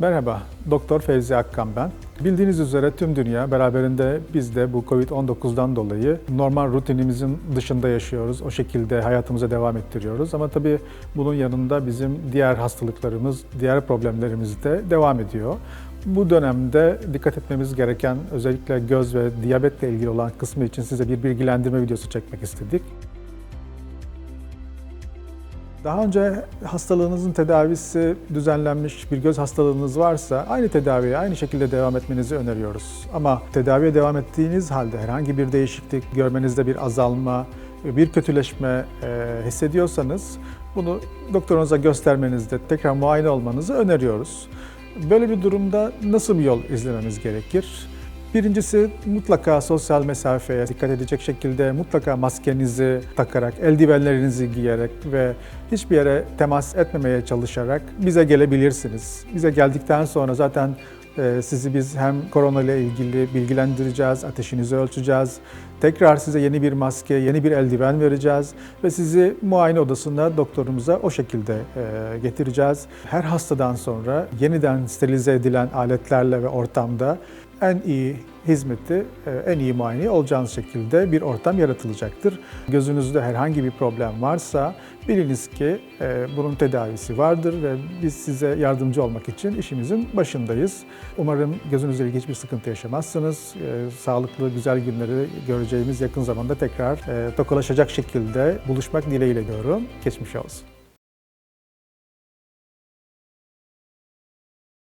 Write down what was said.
Merhaba, Doktor Fevzi Akkan ben. Bildiğiniz üzere tüm dünya beraberinde biz de bu Covid-19'dan dolayı normal rutinimizin dışında yaşıyoruz. O şekilde hayatımıza devam ettiriyoruz. Ama tabii bunun yanında bizim diğer hastalıklarımız, diğer problemlerimiz de devam ediyor. Bu dönemde dikkat etmemiz gereken özellikle göz ve diyabetle ilgili olan kısmı için size bir bilgilendirme videosu çekmek istedik. Daha önce hastalığınızın tedavisi düzenlenmiş bir göz hastalığınız varsa aynı tedaviye aynı şekilde devam etmenizi öneriyoruz. Ama tedaviye devam ettiğiniz halde herhangi bir değişiklik, görmenizde bir azalma, bir kötüleşme e, hissediyorsanız bunu doktorunuza göstermenizde tekrar muayene olmanızı öneriyoruz. Böyle bir durumda nasıl bir yol izlememiz gerekir? Birincisi mutlaka sosyal mesafeye dikkat edecek şekilde mutlaka maskenizi takarak, eldivenlerinizi giyerek ve hiçbir yere temas etmemeye çalışarak bize gelebilirsiniz. Bize geldikten sonra zaten e, sizi biz hem korona ile ilgili bilgilendireceğiz, ateşinizi ölçeceğiz. Tekrar size yeni bir maske, yeni bir eldiven vereceğiz ve sizi muayene odasında doktorumuza o şekilde e, getireceğiz. Her hastadan sonra yeniden sterilize edilen aletlerle ve ortamda en iyi hizmeti, e, en iyi muayene olacağınız şekilde bir ortam yaratılacaktır. Gözünüzde herhangi bir problem varsa biliniz ki e, bunun tedavisi vardır ve biz size yardımcı olmak için işimizin başındayız. Umarım gözünüzle ilgili hiçbir sıkıntı yaşamazsınız. E, Sağlıklı, güzel günleri göreceğimiz yakın zamanda tekrar tokalaşacak şekilde buluşmak dileğiyle diyorum. Geçmiş olsun.